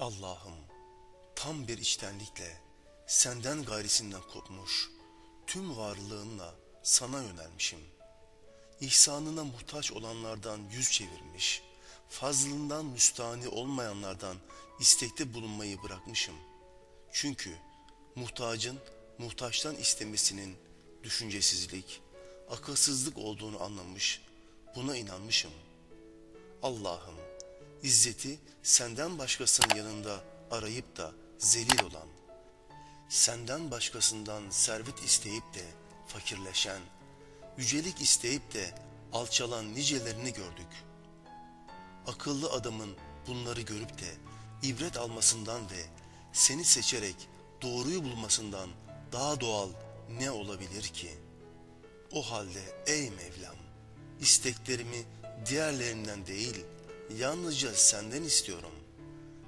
Allah'ım tam bir içtenlikle senden gayrisinden kopmuş tüm varlığımla sana yönelmişim. İhsanına muhtaç olanlardan yüz çevirmiş, fazlından müstahni olmayanlardan istekte bulunmayı bırakmışım. Çünkü muhtacın muhtaçtan istemesinin düşüncesizlik, akılsızlık olduğunu anlamış, buna inanmışım. Allah'ım izzeti senden başkasının yanında arayıp da zelil olan, senden başkasından servet isteyip de fakirleşen, yücelik isteyip de alçalan nicelerini gördük. Akıllı adamın bunları görüp de ibret almasından ve seni seçerek doğruyu bulmasından daha doğal ne olabilir ki? O halde ey Mevlam, isteklerimi diğerlerinden değil, yalnızca senden istiyorum.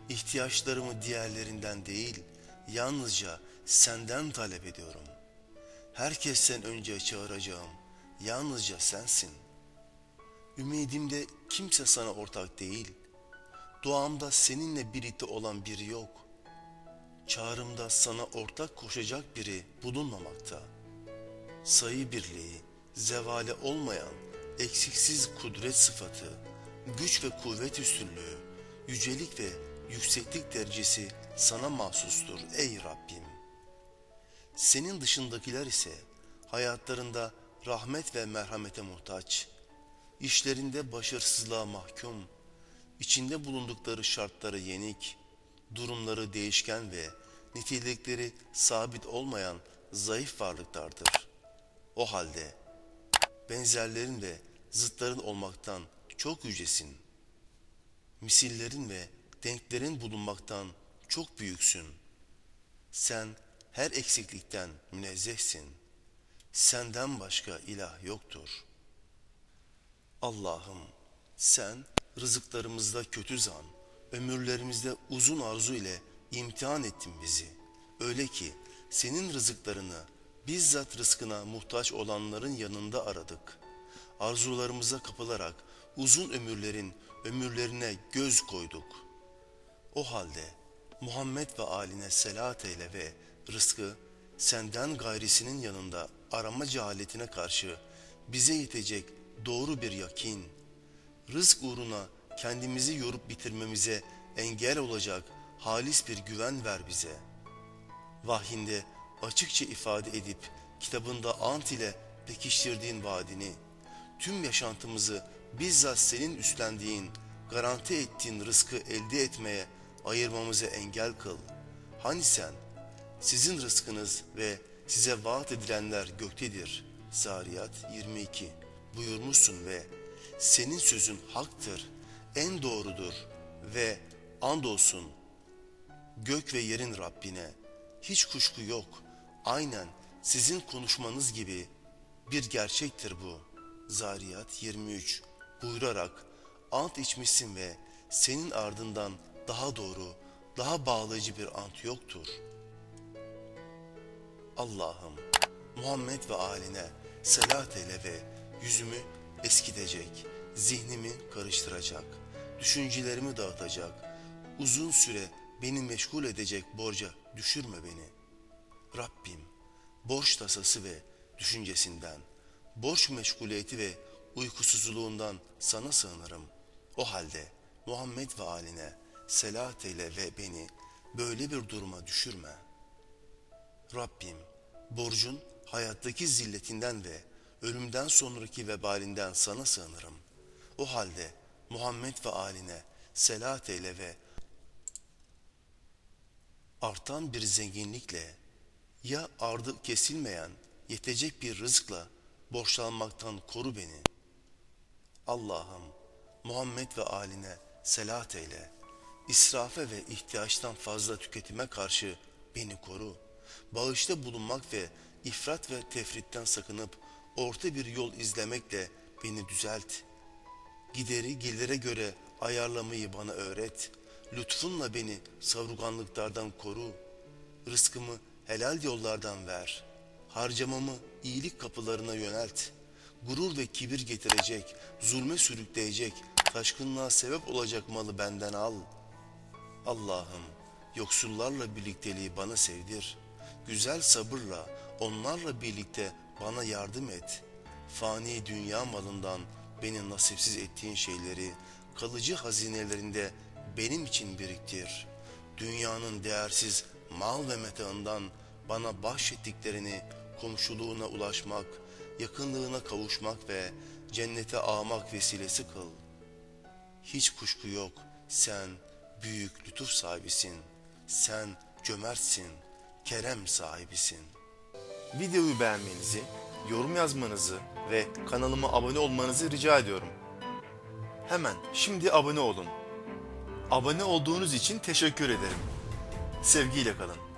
İhtiyaçlarımı diğerlerinden değil, yalnızca senden talep ediyorum. Herkesten önce çağıracağım, yalnızca sensin. Ümidimde kimse sana ortak değil. Duamda seninle birlikte olan biri yok. Çağrımda sana ortak koşacak biri bulunmamakta. Sayı birliği, zevale olmayan, eksiksiz kudret sıfatı, güç ve kuvvet üstünlüğü, yücelik ve yükseklik derecesi sana mahsustur ey Rabbim. Senin dışındakiler ise hayatlarında rahmet ve merhamete muhtaç, işlerinde başarısızlığa mahkum, içinde bulundukları şartları yenik, durumları değişken ve nitelikleri sabit olmayan zayıf varlıklardır. O halde benzerlerin ve zıtların olmaktan çok yücesin. Misillerin ve denklerin bulunmaktan çok büyüksün. Sen her eksiklikten münezzehsin. Senden başka ilah yoktur. Allah'ım sen rızıklarımızda kötü zan, ömürlerimizde uzun arzu ile imtihan ettin bizi. Öyle ki senin rızıklarını bizzat rızkına muhtaç olanların yanında aradık. Arzularımıza kapılarak uzun ömürlerin ömürlerine göz koyduk. O halde Muhammed ve aline selat eyle ve rızkı senden gayrisinin yanında arama cehaletine karşı bize yetecek doğru bir yakin, rızk uğruna kendimizi yorup bitirmemize engel olacak halis bir güven ver bize. Vahyinde açıkça ifade edip kitabında ant ile pekiştirdiğin vaadini, tüm yaşantımızı bizzat senin üstlendiğin, garanti ettiğin rızkı elde etmeye ayırmamıza engel kıl. Hani sen, sizin rızkınız ve size vaat edilenler göktedir. Zariyat 22 buyurmuşsun ve senin sözün haktır, en doğrudur ve andolsun gök ve yerin Rabbine hiç kuşku yok. Aynen sizin konuşmanız gibi bir gerçektir bu. Zariyat 23 buyurarak ant içmişsin ve senin ardından daha doğru, daha bağlayıcı bir ant yoktur. Allah'ım Muhammed ve aline selat eyle ve yüzümü eskitecek, zihnimi karıştıracak, düşüncelerimi dağıtacak, uzun süre beni meşgul edecek borca düşürme beni. Rabbim borç tasası ve düşüncesinden, borç meşguliyeti ve uykusuzluğundan sana sığınırım. O halde Muhammed ve aline selat eyle ve beni böyle bir duruma düşürme. Rabbim borcun hayattaki zilletinden ve ölümden sonraki vebalinden sana sığınırım. O halde Muhammed ve aline selat eyle ve artan bir zenginlikle ya ardı kesilmeyen yetecek bir rızkla borçlanmaktan koru beni. Allah'ım Muhammed ve aline selat eyle. İsrafe ve ihtiyaçtan fazla tüketime karşı beni koru. Bağışta bulunmak ve ifrat ve tefritten sakınıp orta bir yol izlemekle beni düzelt. Gideri gelire göre ayarlamayı bana öğret. Lütfunla beni savruganlıklardan koru. Rızkımı helal yollardan ver. Harcamamı iyilik kapılarına yönelt. Gurur ve kibir getirecek, zulme sürükleyecek, taşkınlığa sebep olacak malı benden al. Allah'ım yoksullarla birlikteliği bana sevdir. Güzel sabırla onlarla birlikte bana yardım et. Fani dünya malından beni nasipsiz ettiğin şeyleri kalıcı hazinelerinde benim için biriktir. Dünyanın değersiz mal ve metaından bana bahşettiklerini komşuluğuna ulaşmak, yakınlığına kavuşmak ve cennete ağmak vesilesi kıl. Hiç kuşku yok. Sen büyük lütuf sahibisin. Sen cömertsin. Kerem sahibisin. Videoyu beğenmenizi, yorum yazmanızı ve kanalıma abone olmanızı rica ediyorum. Hemen şimdi abone olun. Abone olduğunuz için teşekkür ederim. Sevgiyle kalın.